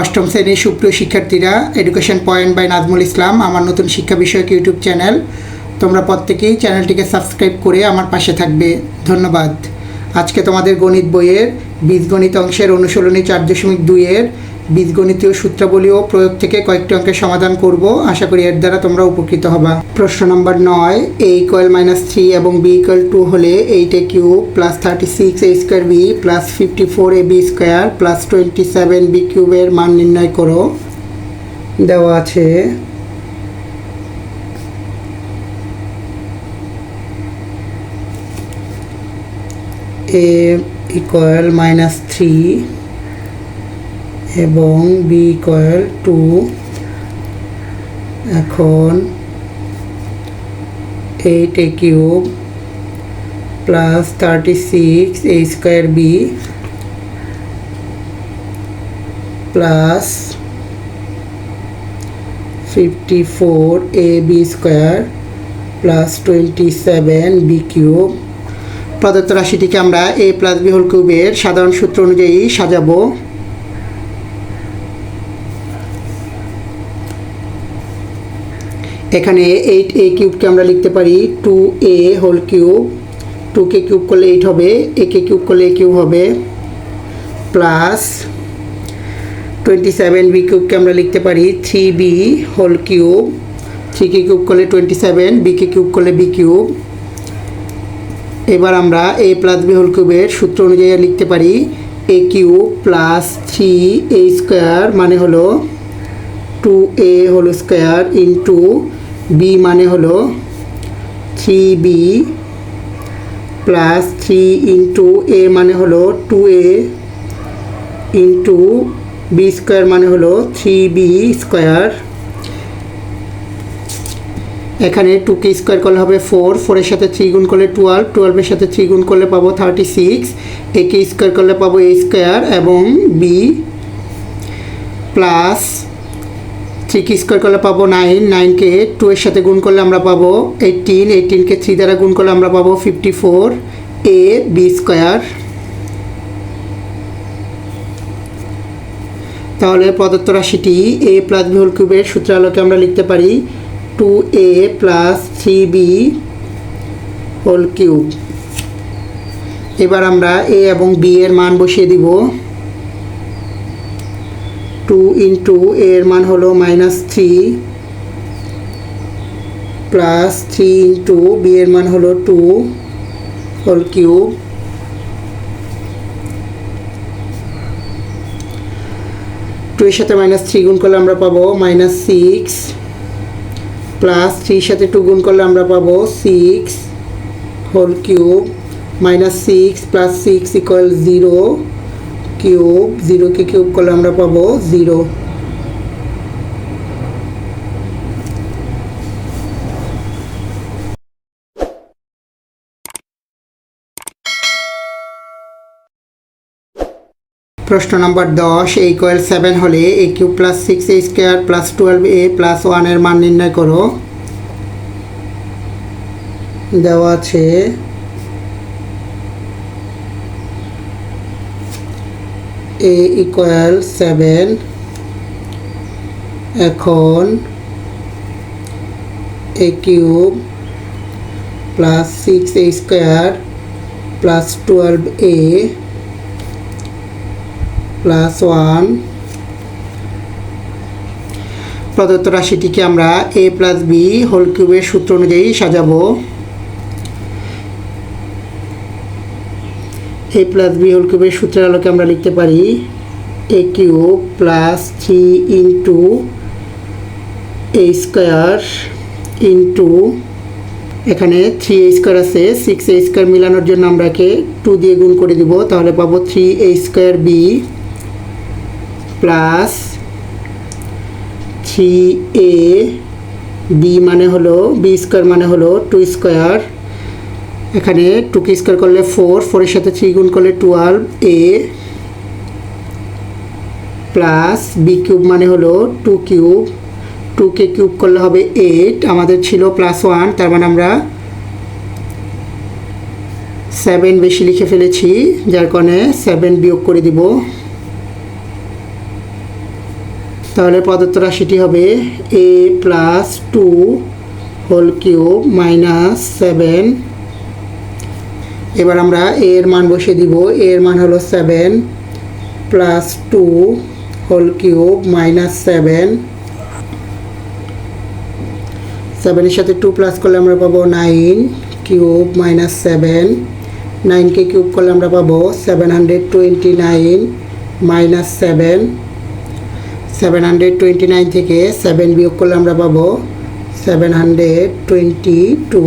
অষ্টম শ্রেণির সুপ্রিয় শিক্ষার্থীরা education point by Nazmul Islam আমার নতুন শিক্ষা বিষয়ক ইউটিউব চ্যানেল। তোমরা প্রত্যেকেই চ্যানেলটিকে সাবস্ক্রাইব করে আমার পাশে থাকবে। ধন্যবাদ। আজকে তোমাদের গণিত বইয়ের বীজগণিত অংশের অনুশীলনী চার দশমিক দুইয়ের বীজগণিতীয় সূত্রাবলী ও প্রয়োগ থেকে কয়েকটি অঙ্কের সমাধান করব। আশা করি এর দ্বারা তোমরা উপকৃত হবা। প্রশ্ন নম্বর নয় এ ইকুয়াল মাইনাস থ্রি এবং বি ইকুয়াল টু হলে eight A cube plus thirty six A square B plus fifty four A B square plus twenty seven B কিউবের মান নির্ণয় করো। দেওয়া আছে এ ইকুয়াল মাইনাস থ্রি এবং বি ইকুয়াল টু এখন eight A cube plus thirty six A square B plus fifty four A B square plus twenty seven B cube প্রদত্ত রাশিটিকে আমরা এ প্লাস বি হোল কিউবের সাধারণ সূত্র অনুযায়ী সাজাবো। এখানে এইট এ কিউবকে আমরা লিখতে পারি টু এ হোল কিউব টুকে কিউব করলে এইট হবে একে কিউব করলে এ কিউব হবে। প্লাস টোয়েন্টি সেভেন বি কিউবকে আমরা লিখতে পারি থ্রি বি হোল কিউব থ্রিকে কিউব করলে টোয়েন্টি সেভেন বিকে কিউব করলে বি কিউব এবার আমরা এ প্লাস বি হোল কিউবের সূত্র অনুযায়ী লিখতে পারি A cube plus three A square মানে হলো two A whole square into B মানে হলো three B plus three into A মানে হলো two A into B square মানে হলো থ্রি বি স্কোয়ার এখানে টুকে স্কোয়ার করলে হবে ফোর ফোরের সাথে থ্রি গুণ করলে টুয়েলভ টুয়েলভের সাথে থ্রি গুণ করলে পাবো থার্টি সিক্স একে স্কোয়ার করলে পাবো এ স্কোয়ার এবং বি প্লাস থ্রিকে স্কোয়ার করলে পাবো নাইন নাইনকে টু এর সাথে গুণ করলে আমরা পাবো এইটিন এইটিনকে থ্রি দ্বারা গুণ করলে আমরা পাবো fifty four A B square তাহলে প্রদত্ত রাশিটি এ প্লাস বি হোল কিউবের সূত্র আলোকে আমরা লিখতে পারি two A plus three B whole cube এবার আমরা এ এবং বি এর মান বসিয়ে দিব। টু ইন্টু এর মান হলো minus three plus three into B এর মান হলো টু হোল কিউব টু এর সাথে মাইনাস থ্রি গুণ করলে আমরা পাবো মাইনাস সিক্স প্লাস থ্রির সাথে টু গুণ করলে আমরা পাবো six whole cube minus six plus six equal zero cube, জিরোকে cube করলে আমরা পাবো জিরো। প্রশ্ন নম্বর দশ এ ইকুয়াল সেভেন হলে A cube plus six A square plus twelve A plus ওয়ানের মান নির্ণয় করো। দেওয়া আছে এ ইকুয়াল সেভেন এখন A cube plus six A square plus twelve A plus one প্রদত্ত রাশিটিকে আমরা এ প্লাস বি হোল কিউবের সূত্র অনুযায়ী সাজাবো। এ প্লাস বি হোল কিউবের সূত্রের আলোকে আমরা লিখতে পারি A cube plus three into A square into এখানে থ্রি এ স্কোয়ার আছে সিক্স এ স্কোয়ার মিলানোর জন্য আমরা টু দিয়ে গুণ করে দিব, তাহলে পাবো three A square B plus three A B মানে হলো, বি স্কোয়ার মানে হলো টু স্কোয়ার। এখানে টুকে স্কোয়ার করলে ফোর, ফোরের সাথে থ্রি গুণ করলে twelve, A plus B cube মানে হলো টু কিউব। টুকে কিউব করলে হবে এইট, আমাদের ছিল প্লাস ওয়ান, তার মানে আমরা সেভেন বেশি লিখে ফেলেছি, যার কারণে সেভেন বিয়োগ করে দিব। তাহলে প্রদত্ত রাশিটি হবে A plus two whole cube minus seven এবার আমরা এর মান বসিয়ে দিব। এর মান হলো seven plus two whole cube minus seven সেভেনের সাথে টু প্লাস করলে আমরা পাবো নাইন কিউব মাইনাস সেভেন নাইনকে কিউব করলে আমরা পাবো seven hundred twenty nine minus seven seven hundred twenty nine থেকে সেভেন বিয়োগ করলে আমরা পাবো সেভেন হান্ড্রেড টোয়েন্টি টু